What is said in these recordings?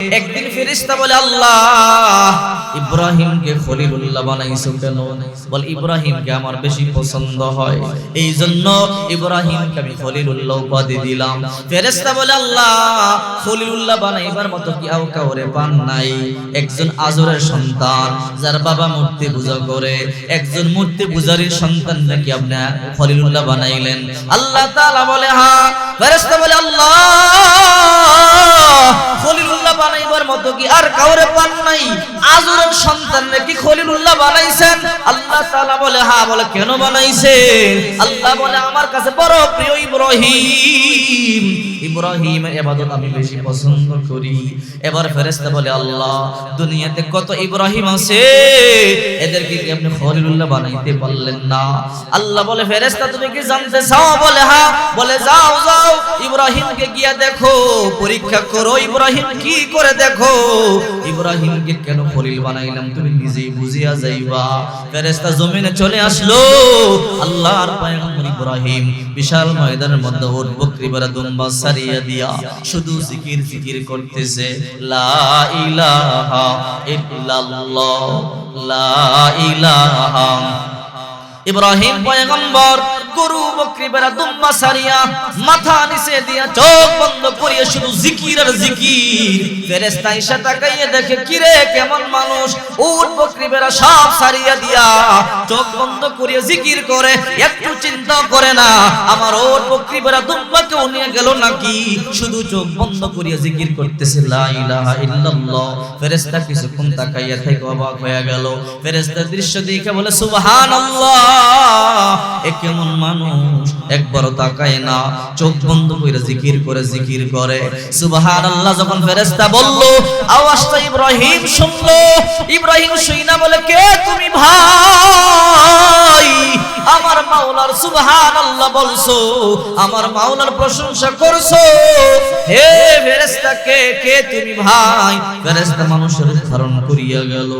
একদিন ফেরেশতা বলে, আল্লাহ, ইব্রাহিমকে খলিলুল্লাহ বানাইছো কেন বল, ইব্রাহিমকে আমার বেশি পছন্দ হয়। এই জন্য ইব্রাহিমকে আমি খলিলুল্লাহ উপাধি দিলাম। ফেরেশতা বলে, আল্লাহ, খলিলুল্লাহ বানাইবার মতো কি আও কাউরে পান নাই। একজন আজরের সন্তান, যার বাবা মূর্তি পূজা করে। একজন মূর্তি পূজারীর সন্তান নাকি আপনি খলিলুল্লাহ বানাইলেন? আল্লাহ তাআলা বলে হ্যাঁ। ফেরেশতা বলে, আল্লাহ, খলিলুল্লাহ বানাইবার মতো কি আর কাউরে পান নাই? আজরের সন্তান নাকি খলিলুল্লাহ বানাইছেন? আল্লাহ বলে হ্যাঁ বলে, কেন আল্লাহ বলে, আমার কাছে বড় প্রিয় ইব্রাহিম। আমি বেশি পছন্দ করি। এবার ফেরেশতা বলে, আল্লাহ, দুনিয়াতে কত ইব্রাহিম আছে? এদেরকে কি আপনি খলিলুল্লাহ বানাইতে পারলেন না? আল্লাহ বলে, ফেরেশতা, তুমি কি জানতে চাও? বলে হ্যাঁ বলে, যাও যাও, ইব্রাহিমকে গিয়া দেখো, পরীক্ষা করো, ইব্রাহিম কি করে দেখো। ইব্রাহিমকে কেন খলিল বানাইলাম? তুমি নিজেই বুঝিয়া যাইবা। ফেরেশতা জমিনে চলে আসলো। আল্লাহর পয়গম্বর ইব্রাহিম বিশাল ময়দানের মধ্যে ওট বকরি বেড়া দুম্বা সারিয়া দিয়া শুধু জিকির জিকির করতেছে। লা ইলাহা ইল্লাল্লাহ, লা ইলাহা ইব্রাহিম পয়গম্বর গরু বকরি বেড়া দুম্বা সারিয়া মাথা নিচে দিয়া চোখ বন্ধ করিয়া শুধু জিকির আর জিকির। ফেরেশতা এসে তাকাইয়ে দেখে কিরে কেমন মানুষ? উট বকরি বেড়া সব সারিয়া দিয়া চোখ বন্ধ করিয়া জিকির করে একটু চিন্তা করে না আমার ওট বকরি বেড়া দুম্বা কেউ নিয়ে গেল নাকি? শুধু চোখ বন্ধ করিয়া জিকির করতেছে লা ইলাহা ইল্লাল্লাহ। ফেরেশতা কিছুক্ষণ তাকাইয়া থেকে অবাক হয়ে গেল। ফেরেশতা দৃশ্য দেখে বলে সুবহানাল্লাহ। কেমন মানুষ? একবার তাকায় না। চোখ বন্ধ করে জিকির করে জিকির করে। যখন বলল, আওয়াজটা ইব্রাহিম ইব্রাহিম বলে, কে তুমি ভাই? আমার মাওলার বলছো, আমার মাওলার প্রশংসা করছ। হে কে কে তুমি ভাই? মানুষের ধারণ করিয়া গেল।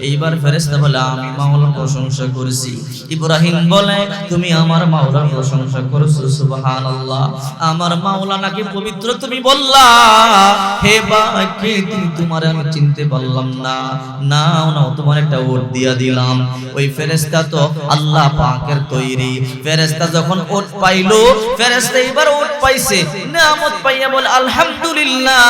এইবার ফেরেশতা বলে, আমি মাওলার প্রশংসা করেছি। ইব্রাহিম বলে, তুমি আমার মাওলার প্রশংসা করছ, সুবহানাল্লাহ। আমার মাওলা নাকি পবিত্র তুমি বললা, হে ভাই কে তুমি তোমার আমি চিনতে পারলাম না। নাও নাও, তোমার একটা ওট দিয়া দিলাম। ওই ফেরেশতা তো আল্লাহ পাকের তৈরি। ফেরেশতা যখন ওট পাইলো, ফেরেশতা এবার ওট পাইছে। নিয়ামত পাইয়া বলে, আলহামদুলিল্লাহ।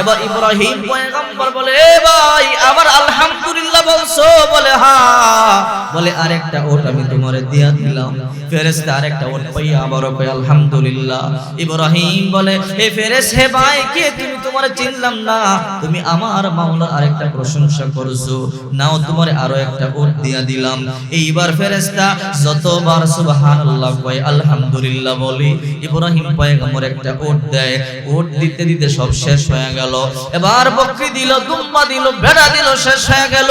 এবার ইব্রাহিম পয়গম্বর বলে, এ ভাই আবার আলহামদুলিল্লাহ বলছো? বলে হ্যাঁ। বলে, আরেকটা ওট আমি তোমারে দিয়া দিলাম। ফেরেশতা আরেকটা ওট পাইয়া আবারও কয়, আলহামদুলিল্লাহ। ইব্রাহিম বলে, এ ফেরেশ হে ভাই, কে তুমি? তোমারে চিনলাম না। তুমি আমার মাওলার আরেকটা প্রশংসা করছ। নাও তোমারে আরও একটা ওট দিয়া দিলাম। এইবার ফেরেশতা যতবার সুবহানাল্লাহ কয়, আলহামদুলিল্লাহ বলি, ইব্রাহিম পয়গম্বর একটা ওট দেয়। ওট দিতে দিতে সব শেষ হয়ে গেল। এবার বকরি দিল, দুম্বা দিল ভেড়া দিল, শেষ হয়ে গেল।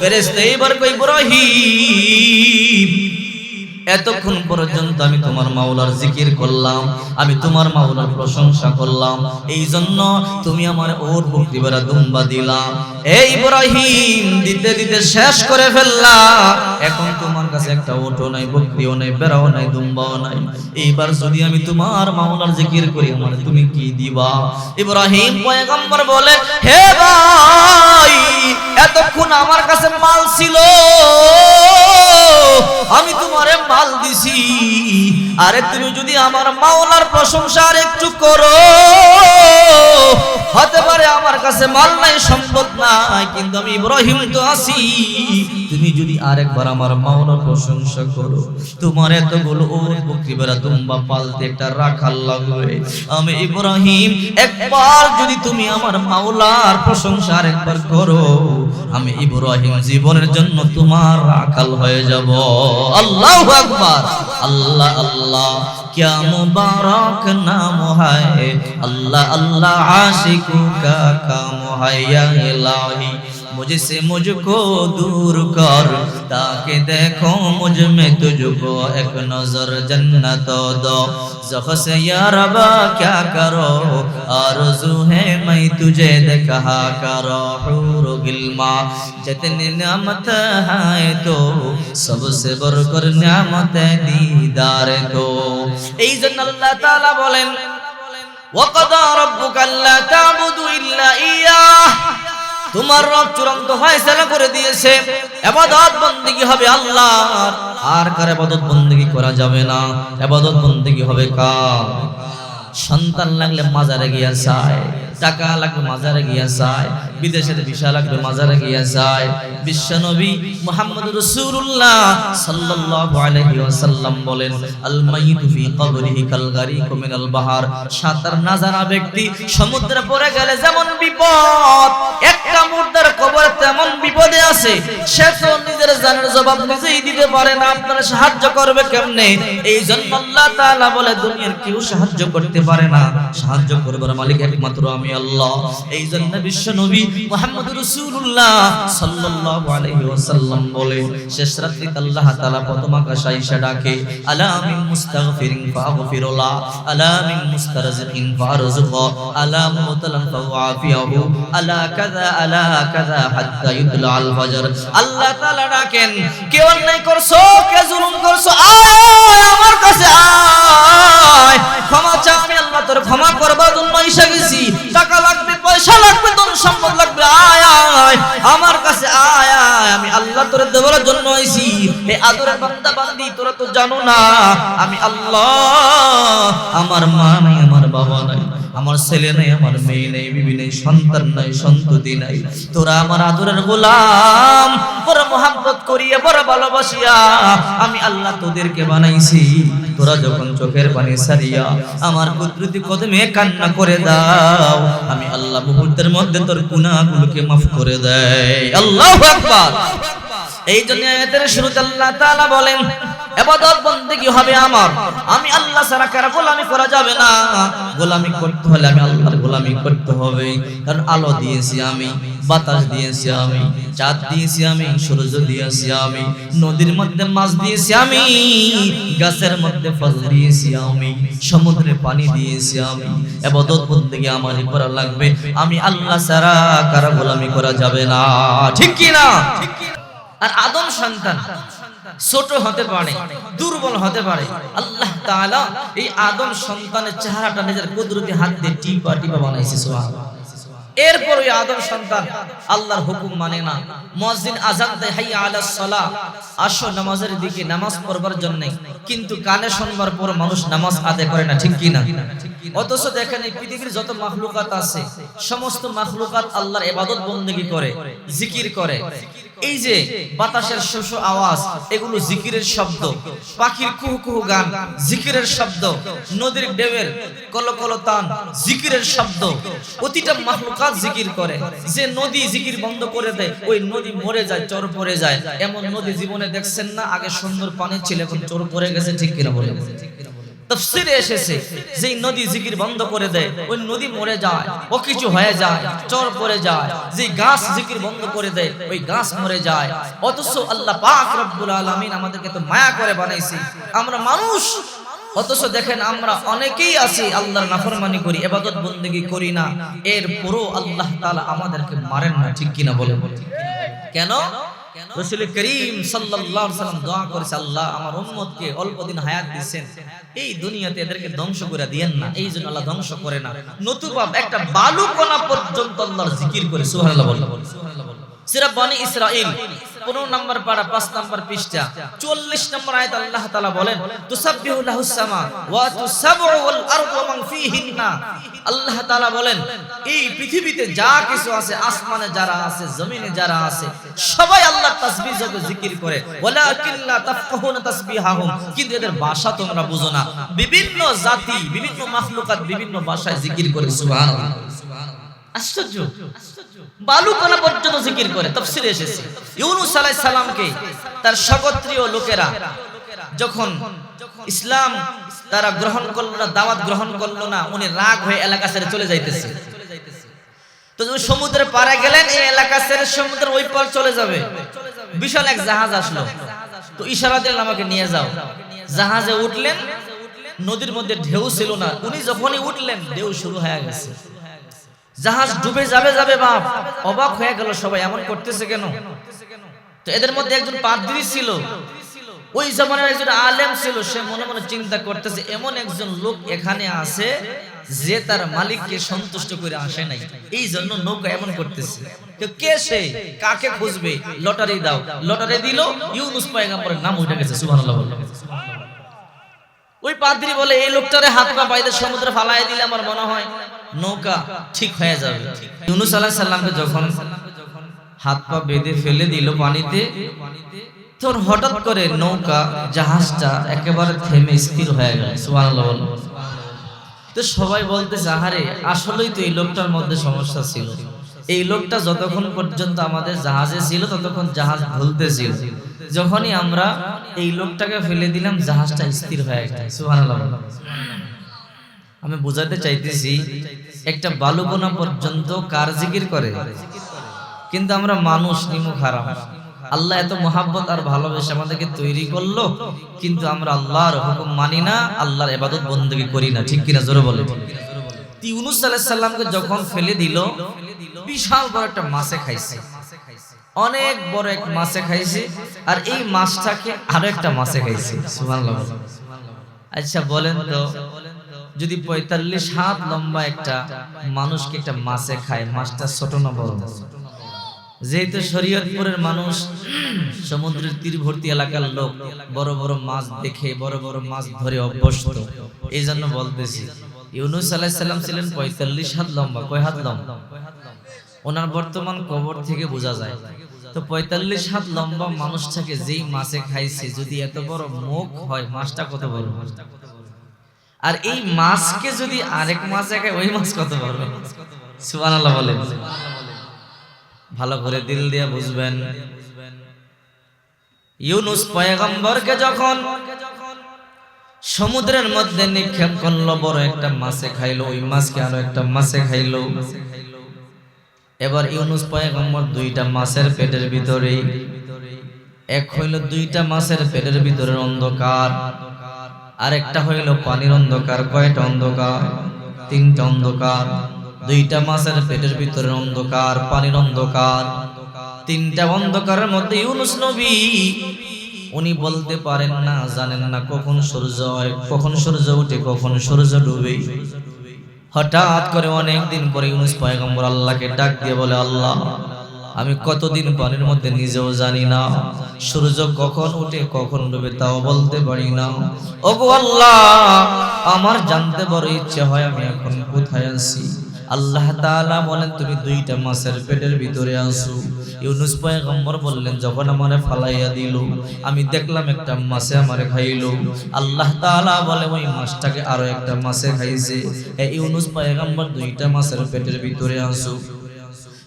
ফেরেশতা এইবার কই ইব্রাহিম করিম এতক্ষণ পর্যন্ত আমি তোমার মাওলার জিকির করলাম, আমি তোমার মাওলার প্রশংসা করলাম এই জন্য তুমি আমার ওর বকরি বেড়া দুম্বা দিলাম এই ইব্রাহিম, দিতে দিতে শেষ করে ফেললা। এখন তোমার কাছে একটা ওটো নাই, বকরিও নাই, বেড়াও নাই, দুম্বাও নাই। এইবার যদি আমি তোমার মাওলার জিকির করি, আমার তুমি কি দিবা? ইব্রাহিম পয়গম্বর বলে, হে ভাই, এতক্ষণ আমার কাছে মাল ছিল। আমি তোমারে মাল দিছি। আরে তুমি যদি আমার মাওলার প্রশংসা আর একটু করো। কাছে মাল নাই, সম্পদ নাই, কিন্তু আমি ইব্রাহিম তো আছি। তুমি যদি আরেকবার আমার মাওলার প্রশংসা করো, তোমার এতগুলো ওর বকরি বেড়া তুম্বা পালতে একটা রাখাল লাগবে। আমি ইব্রাহিম, একবার যদি তুমি আমার মাওলার প্রশংসা আরেকবার করো, আমি ইব্রাহিম জীবনের জন্য তোমার রাখাল হয়ে যাব। আল্লাহু আকবার। আল্লাহ আল্লাহ। क्या मुबारक नाम है अल्लाह اللہ عاشقوں کا کام ہے یا الہی मुझसे मुझको दूर कर ताकि देखो मुझ में तुझको एक नजर जन्नत दो जख से या रबा क्या करो आरज़ू है मैं तुझे देखा करो हूर गिलमा जितनी नियामत है तो सबसे बढ़कर नियामत दीदार तो এই জন্য আল্লাহ তাআলা বলেন ওয়াকাদা রাব্বুকা আল্লা তা'বুদু ইল্লা ইয়াহ তোমার রব চূড়ান্ত ফয়সালা করে দিয়েছে। এবাদত বন্দিগি হবে আল্লাহ আর কার এবাদত বন্দিগি করা যাবে না? এবাদত বন্দিগি হবে কার? সন্তান লাগলে মাজারে গিয়া চায় টাকা লাগবে মাজারে গিয়া যায়, বিদেশের ভিসা লাগবে মাজারে গিয়া যায়। বিশ্বনবী মুহাম্মদ রাসূলুল্লাহ সাল্লাল্লাহু আলাইহি ওয়াসাল্লাম বলেন আল ফি কবরিহি কাল গারিকু মিনাল বাহার। ব্যক্তি সমুদ্রে পড়ে গেলে যেমন বিপদ, একটা মুর্দার তেমন বিপদে আছে। সে তো নিজের জানের জবাব নিজেই দিতে পারে না, আপনারা সাহায্য করবে কেমনে? এই জন্য আল্লাহ তাআলা বলে, দুনিয়ার কেউ সাহায্য করতে পারে না। সাহায্য করবার মালিক একমাত্র আমি। আল্লাহ। এই জন্য বিশ্ব নবী মুহাম্মদ রাসূলুল্লাহ সাল্লাল্লাহু আলাইহি ওয়াসাল্লাম বলে শেষ রাত্রিতে আল্লাহ তাআলা প্রথম আকাশে এসে ডাকে, আলা মিন মুস্তাগফিরিন ফাগফিরুল্লাহ আলা মিন মুস্তারজিকিন ফারজুকু আলা মুতালান ফাওয়াফিয়াহু, আলা কাযা আলা কাযা হাত্তা ইউতলা আল ফজর। আল্লাহ তাআলা ডাকেন, কে অন্যায় করছ? কে জুলুম করছ? আয়, আমার কাছে আয়। ক্ষমা চা আমি আল্লাহ তোর ক্ষমা করবার জন্য এসে গেছি। টাকা লাগবে, পয়সা লাগবে তোর সম্পদ লাগবে, আয় আয় আমার কাছে আয় আয়, আমি আল্লাহ তোরে দেওয়ার জন্য আইছি। হে আদরের বান্দা, বান্দি, তোরা তো জানো না, আমি আল্লাহ, আমার মা নাই, আমার বাবা নাই। আমার ছেলে নাই, আমার মেয়ে নেই, বিবি নেই, সন্তান নাই, সন্ততি নাই। তোরা আমার আদরের গোলাম, বড় মোহাম্মত করিয়া, বড় ভালোবাসিয়া, আমি আল্লাহ তোদেরকে বানাইছি। তোরা যখন চোখের পানি সারিয়া আমার কুদরতি কদমে কান্না করে দাও, আমি আল্লাহ মুহূর্তের মধ্যে তোর গুনাহগুলোকে মাফ করে দেয় আল্লাহু আকবার। এই জন্য আয়াতের শুরুতে আল্লাহ তাআলা বলেন এবাদত বন্দেগী হবে আমার। আমি আল্লাহ ছাড়া কারও গোলামি করা যাবে না। গোলামি করতে হলে আমি আল্লাহর গোলামি করতে হবে। কারণ আলো দিয়েছি আমি, বাতাস দিয়েছি আমি, চাঁদ দিয়েছি আমি, সূর্য দিয়েছি আমি, নদীর মধ্যে মাছ দিয়েছি আমি, গাছের মধ্যে ফল দিয়েছি আমি, সমুদ্রে পানি দিয়েছি আমি। এবাদত বন্দেগী আমারই করা লাগবে। আমি আল্লাহ ছাড়া কারও গোলামি করা যাবে না। ঠিক কি না আর আদম সন্তান ছোট হতে পারে, দুর্বল হতে পারে। আল্লাহ তাআলা এই আদম সন্তানের চেহারাটা নিজের কুদরতি হাত দিয়ে টিপা টিপা বানাইছে, সুবহানাল্লাহ। এরপর ওই আদম সন্তান আল্লাহর হুকুম মানে না। মসজিদ আজাদ দেয় হাই আলা সলা। আসো নামাজের দিকে, নামাজ পড়বার জন্য। কিন্তু কানে শোনবার পর মানুষ নামাজ আদায় করে না, ঠিক কি না? অথচ দেখেন এই পৃথিবীর যত মাখলুকাত আছে, সমস্ত মাখলুকাত আল্লাহর ইবাদত বন্দেগী করে, জিকির করে। এই যে বাতাসের শোষ আওয়াজ, এগুলো জিকিরের শব্দ। পাখির কুহু কুহু গান, জিকিরের শব্দ। নদীর ঢেউয়ের কলকল তান, জিকিরের শব্দ। প্রতিটা মাখলুকাত জিকির করে। যে নদী জিকির বন্ধ করে দেয়, ওই নদী মরে যায়, চর পড়ে যায়। এমন নদী জীবনে দেখছেন না? আগে সুন্দর পানি ছিল, এখন চর পড়ে গেছে, ঠিক কিনা বলে তফসিরে এসেছে, যেই নদী জিকির বন্ধ করে দেয়, ওই নদী মরে যায়, ও কিছু হয়ে যায়, চর পড়ে যায় যে গাছ জিকির বন্ধ করে দেয়, ওই গাছ মরে যায়। অথচ আল্লাহ পাক রব্বুল আলামিন আমাদেরকে তো মায়া করে বানাইছি। আমরা মানুষ, অথচ দেখেন আমরা অনেকেই আছি, আল্লাহর নাফরমানি করি ইবাদত বন্দেগী করি না। এর পুরো আল্লাহ তাআলা আমাদেরকে মারেন না, ঠিক কিনা বলে কেন? রসুল করিম সাল্লাম দোয়া করেছে, আল্লাহ আমার অল্প দিন হায়াত দিচ্ছেন এই দুনিয়াতে এদেরকে ধ্বংস করে দিয়েন না। এই জন্য আল্লাহ ধ্বংস করে না। নতুবা একটা বালু কণা পর্যন্ত আল্লাহর জিকির করে, সুবহানাল্লাহ বল সিরা বনি ইসরাইল 15 নম্বর পারা 5 নম্বর পৃষ্ঠা। 44 নম্বর আয়াত আল্লাহ তাআলা বলেন, তুসাব্বিহু লাহুস ওয়া তুসাবু ওয়াল আরদু ওয়া ফীহিন্না। আল্লাহ তাআলা বলেন, এই পৃথিবীতে যা কিছু আছে, আসমানে যারা আছে সবাই জিকির করে। ভাষা তোমরা বুঝো না। বিভিন্ন জাতি, বিভিন্ন মাখলুকাত বিভিন্ন ভাষায় জিকির করে, সুবহানাল্লাহ। আশ্চর্য। বালুকণা পর্যন্ত জিকির করে তফসিরে এসেছে। ইউনুস আলাইহিস সালামকে তার সগোত্রীয় লোকেরা যখন ইসলাম তারা গ্রহণ করল না, দাওয়াত গ্রহণ করল না, উনি রাগ হয়ে এলাকা ছেড়ে চলে যাইতেছে। তো যখন সমুদ্রে পারে গেলেন, এই এলাকা ছেড়ে সমুদ্রের ওই পার চলে যাবে। বিশাল এক জাহাজ আসলো। তো ইশারা দিলেন, আমাকে নিয়ে যাও। জাহাজে উঠলেন, নদীর মধ্যে ঢেউ ছিল না। উনি যখনই উঠলেন, ঢেউ শুরু হয়ে গেছে। জাহাজ ডুবে যাবে যাবে বাপ। অবাক হয়ে গেল সবাই, এমন করতেছে কেন? তো এদের মধ্যে একজন পাদ্রী ছিল। ওই জমানার একজন আলেম ছিল, সে মনে মনে চিন্তা করতেছে, এমন একজন লোক এখানে আছে যে তার মালিককে সন্তুষ্ট করে আসে নাই। এই জন্য নৌকা এমন করতেছে। তো কে সে? কাকে খুঁজবে? লটারি দাও। লটারি দিল, ইউনুস পয়গাম্বরের নাম উঠে গেছে, সুবহানাল্লাহ ওই পাদ্রী বলে, এই লোকটারে হাত পা বাইরে সমুদ্রে ফালাই দিলে আমার মনে হয় নৌকা ঠিক হয়ে যাবে। ইউনুস আলাইহিস সালামকে যখন হাত পা বেঁধে ফেলে দিল পানিতে তোর হঠাৎ করে নৌকা, জাহাজটা একেবারে থেমে স্থির হয়ে গেল। সুবহানাল্লাহ তো সবাই বলতে আহারে, আসলেই তো এই লোকটার মধ্যে সমস্যা ছিল। এই লোকটা যতক্ষণ পর্যন্ত আমাদের জাহাজে ছিল, ততক্ষণ জাহাজ ভুলতেছিল। যখনই আমরা এই লোকটাকে ফেলে দিলাম, জাহাজটা স্থির হয়ে গেছে সুবহানাল্লাহ আমি বোঝাতে চাইতেছি একটা বালু বোনা পর্যন্ত কার জিকির করে? কিন্তু আমরা মানুষ, নিমুখ, হারাম। আল্লাহ এত মহাব্বত আর ভালোবেসে আমাদেরকে তৈরি করল, কিন্তু আমরা আল্লাহর হুকুম মানি না, আল্লাহর এবাদত বন্দী করি না। ঠিক কিনা? জোরে বলে ইউনুস যখন ফেলে দিল, বিশাল বড় একটা মাছে খাইছে। অনেক বড় এক মাছে খাইছে, আর এই মাছটাকে আরও একটা মাছে খাইছে। আচ্ছা বলেন তো যদি পঁয়তাল্লিশ হাত লম্বা একটা মানুষকে একটা মাছে খায়, মাছটা ছোট না বড়? যেহেতু শরীয়তপুরের মানুষ, সমুদ্রের তীরবর্তী এলাকার লোক, বড় বড় মাছ দেখে, বড় বড় মাছ ধরে অভ্যস্ত এই জন্য বলতেছি, ইউনুস আলাইহিস সালাম ছিলেন পঁয়তাল্লিশ হাত লম্বা, কয় হাত লম্বা? ওনার বর্তমান কবর থেকে বোঝা যায়। তো পঁয়তাল্লিশ হাত লম্বা মানুষটাকে যেই মাছে খাইছে, যদি এত বড় মুখ হয়, মাছটা কত বড়? আর এই মাছকে যদি আরেক মাছে খায় ওই মাছ কত বড় সুবহানাল্লাহ বলে ভালো করে দিল দিয়ে বুঝবেন। ইউনুস পয়গম্বরকে যখন সমুদ্রের মধ্যে নিক্ষেপ করল বড় একটা মাছে খাইলো ওই মাছকে আরও একটা মাছে খাইলো। এবার ইউনুস পয়গম্বর দুইটা মাছের পেটের ভিতরে এক হইল দুইটা মাছের পেটের ভিতরে অন্ধকার। আরেকটা হইল পানির অন্ধকার, কয়টা অন্ধকার? তিনটা অন্ধকার। দুইটা মাছের পেটের ভিতরে অন্ধকার, পানির অন্ধকার। তিনটা অন্ধকারের মধ্যে ইউনুস নবী, উনি বলতে পারেন না, জানেন না কখন সূর্য হয়, কখন সূর্য উঠে, কখন সূর্য ডুবে। হঠাৎ করে অনেক দিন পরে ইউনুস পয়গম্বর আল্লাহকে ডাক দিয়ে বলে, আল্লাহ আমি কতদিন পানির মধ্যে নিজেও জানি না। সূর্য কখন উঠে কখন ডুবে তাও বলতে পারি না। ওগো আল্লাহ আমার জানতে বড় ইচ্ছে হয় আমি এখন কোথায় আছি। আল্লাহ তাআলা বলেন তুমি দুইটা মাছের পেটের ভিতরে আসো ইউনুস পয়গম্বর বললেন যখন আমারে ফালাইয়া দিল আমি দেখলাম একটা মাছে আমারে খাইলো। আল্লাহ তাআলা বলে ওই মাছটাকে আরও একটা মাছে খাইছে। ইউনুস পয়গম্বর দুইটা মাছের পেটের ভিতরে আসো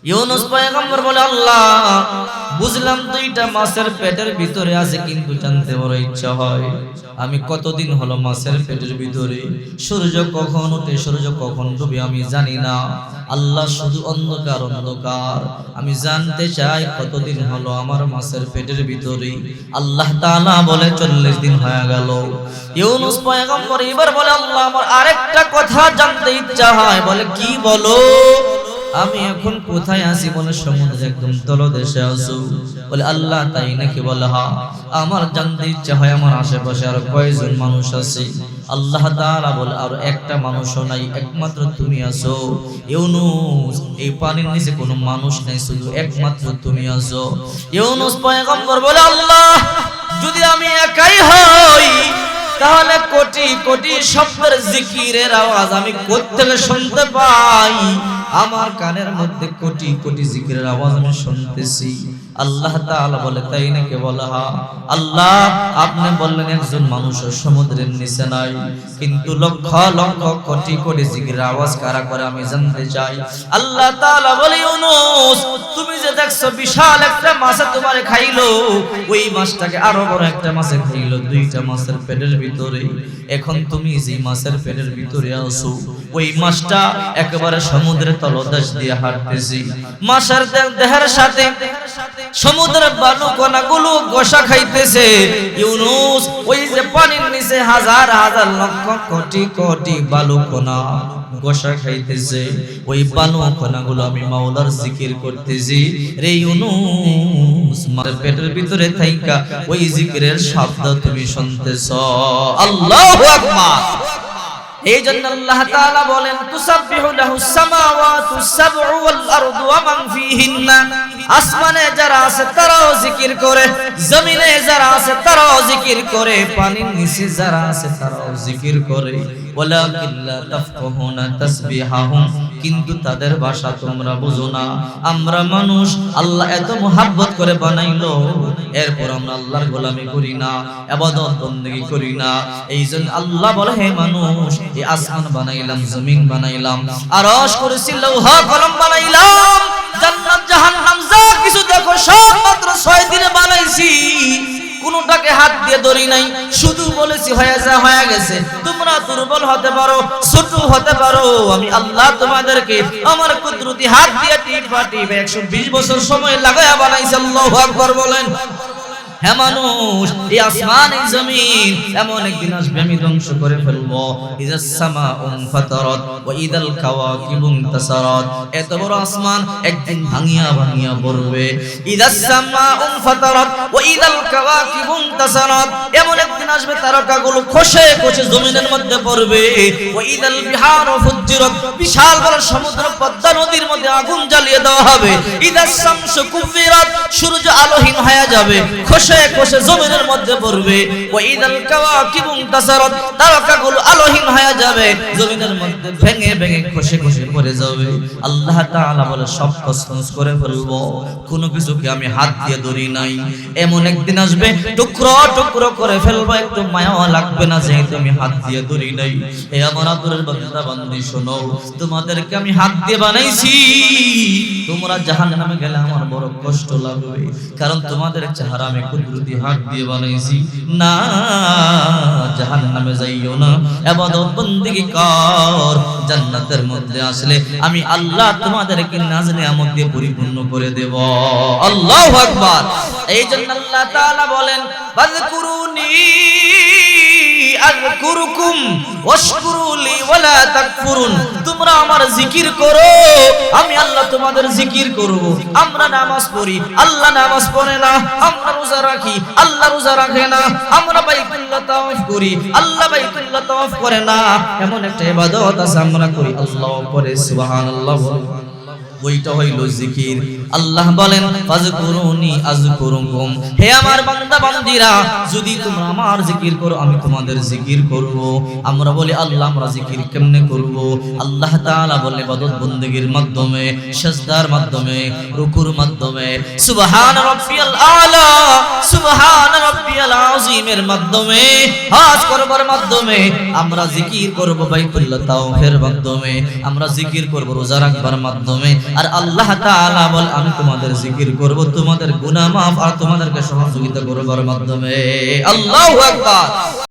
ইউনুস পয়গম্বর বলে, আল্লাহ, বুঝলাম দুইটা মাছের পেটের ভিতরে আছে, কিন্তু জানতে বড় ইচ্ছা হয়, আমি কতদিন হলো মাছের পেটের ভিতরে? সূর্য কখন উঠে, সূর্য কখন ডুবে, আমি জানি না। আল্লাহ শুধু অন্ধকার অন্ধকার। আমি জানতে চাই কতদিন হলো আমার মাছের পেটের ভিতরে। আল্লাহ তাআলা বলে, চল্লিশ দিন হয়ে গেল। ইউনুস পয়গম্বর এবার বলে, আল্লাহ, আমার আরেকটা কথা জানতে ইচ্ছা হয়। বলে, কি বলো? আমি এখন কোথায় আছি বলে সমুদ্রে একদম তলদেশে আছো? বলে, আল্লাহ, তাই নাকি বলে, হা, আমার জানতে ইচ্ছা হয় আমার আশেপাশে আর কয়েকজন মানুষ আছে। আল্লাহ তাআলা বলে, আর একটা মানুষও নাই, একমাত্র তুমি আছো। ইউনুস, এই পানির নিচে কোনো মানুষ নাই, শুধু একমাত্র তুমি আছো। ইউনুস পয়গম্বর বলে, আল্লাহ, যদি আমি একাই হই তাহলে কোটি কোটি শব্দের জিকিরের আওয়াজ আমি কোত্থেকে শুনতে পাই? আমার কানের মধ্যে কোটি কোটি জিকিরের আওয়াজ আমি শুনতেছি। আল্লাহ তাআলা বলে, তাই নাকি বলা হা আল্লাহ, আপনি বললেন একজন মানুষ সমুদ্রের নিচে নাই, কিন্তু লক্ষ লক্ষ কোটি কোটি জিকিরের আওয়াজ কারা করে আমি জানতে চাই। আল্লাহ তাআলা বলে, ইউনুস, তুমি যে দেখছ বিশাল একটা মাছে তোমারে খাইলো, ওই মাছটাকে আরও বড় একটা মাছে খাইলো, দুইটা মাছের পেটের ভিতরে। এখন তুমি যে মাছের পেটের ভিতরে আসো ওই মাছটা একেবারে সমুদ্রের তলদেশ দিয়ে হাঁটতেছি। মাছের দেহের সাথে সমুদ্রের বালু কণাগুলো গোসা খাইতেছে। ইউনুস, ওই যে পানির নিচে হাজার হাজার লক্ষ কোটি কোটি বালু কণা গোসা খাইতেছে। ওই বালু কণাগুলো আমি মাওলার জিকির করতেছি। রে ইউনুস, মার পেটের ভিতরে থাইকা ওই জিকিরের শব্দ তুমি শুনতেছ। আল্লাহু আকবার। এই জন্য আল্লাহ তাআলা বলেন, তুসাব্বিহু লাহুস সামাওয়াতুস সাবউ ওয়াল আরদু ওয়া ফীহিন্না। আসমানে যারা আছে তারাও জিকির করে, জমিনে যারা আছে তারাও জিকির করে, পানির নিচে যারা আছে তারাও জিকির করে। ওয়ালাকিন লা তাফকাহুনা তাসবিহাহুম, কিন্তু তাদের ভাষা তোমরা বুঝো না। আমরা মানুষ, আল্লাহ এত মোহাব্বত করে বানাইলো। এরপর আমরা আল্লাহর গোলামি করি না, আবাদত বন্দেগি করি না। এই জন্য আল্লাহ বলে, হে মানুষ, এই আসমান বানাইলাম, জমিন বানাইলাম, আরশ করেছি, লৌহা কলম বানাইলাম, জান্নাত, জাহান্নাম, যা কিছু দেখো সব মাত্র ছয় দিনে বানাইছি। কোনটাকে হাত দিয়ে ধরি নাই। শুধু বলেছি, হয়ে যা, হয়ে গেছে। তোমরা দুর্বল হতে পারো, ছোট হতে পারো। আমি আল্লাহ তোমাদেরকে আমার কুদরতি হাত দিয়ে টিপা টিপে একশো বিশ বছর সময় লাগায়া বানাইছে। আল্লাহু আকবার বলেন। হ্যাঁ মানুষ, এই আসমান, এই জমিন, এমন একদিন আসবে, আমি ধ্বংস করে ফেলব। ইজাস সামা ফাতারাত ওয়া ইদাল কাওয়াকিবু ইনতাসারাত এত বড় আসমান একদিন ভাঙিয়া ভাঙিয়া পড়বে। ইজাস সামা ফাতারাত ওয়া ইদাল কাওয়াকিবু ইনতাসারাত এমন একদিন আসবে, তারকাগুলো খসে খসে জমিনের মধ্যে পড়বে। ওয়া ইদাল বিহারু ফুজ্জিরাত, বিশাল বড় সমুদ্র, পদ্মা নদীর মধ্যে আগুন জ্বালিয়ে দেওয়া হবে। ইদাস শামসু কুফিরাত, সূর্য আলোহীন হয়ে যাবে। খসে খসে জমিনের মধ্যে পড়বে। তাসারাত তারকাগুলো আলোহীন হয়ে যাবে। জমিনের মধ্যে ভেঙে ভেঙে খসে খসে পড়ে যাবে। আল্লাহ তাআলা বলে, সব করে ফেলব। কোনো কিছুকে আমি হাত দিয়ে ধরি নাই। এমন একদিন আসবে, টুকরো টুকরো করে ফেলব। একটু মায়াও লাগবে না যেহেতু আমি হাত দিয়ে ধরি নাই। এ আমার আদরের বান্দা বান্দি শোনো, তোমাদেরকে আমি হাত দিয়ে বানাইছি। তোমরা জাহান্নামে গেলে আমার বড় কষ্ট লাগবে। কারণ তোমাদের চেহারা আমি কুদরতি হাত দিয়ে বানাইছি, না জাহান নামে যাইও না। ইবাদত বন্দেগী কর, জান্নাতের মধ্যে আসলে আমি আল্লাহ তোমাদেরকে নাজ নিয়ামত দিয়ে পরিপূর্ণ করে দেব। আল্লাহ আকবার। এই জন্য আল্লাহ তাআলা বলেন বাযকুরুনি আমার নামাজ পড়ি, আল্লাহ নামাজ পড়ে না, আমরা রাখি, আল্লাহ রোজা রাখে না, আমরা করি, আল্লাহ করে না। এমন একটা করি। আল্লাহ পরে ওইটা হইল জিকির। আল্লাহ বলেন, ফাজকুরুনি আজকুরুকুম হে আমার বান্দা বান্দীরা, যদি তোমরা আমার জিকির করো, আমি তোমাদের জিকির করব। আমরা বলি, আল্লাহ, আমরা জিকির কেমনে করব? আল্লাহ তাআলা বলে ইবাদত বندگির মাধ্যমে, সাজদার মাধ্যমে, রুকুর মাধ্যমে, সুবহান রাব্বিয়াল আলা, সুবহান রাব্বিয়াল আযীমের মাধ্যমে, হাজ করবার মাধ্যমে, আমরা জিকির করব বাইতুল্লাহ তাওফের মাধ্যমে, আমরা জিকির করব রোজা রাখবার মাধ্যমে আর আল্লাহ তাআলা বল, আমি তোমাদের জিকির করব, তোমাদের গুনাহ মাফ আর তোমাদেরকে সহযোগিতা করবার মাধ্যমে। আল্লাহু আকবার।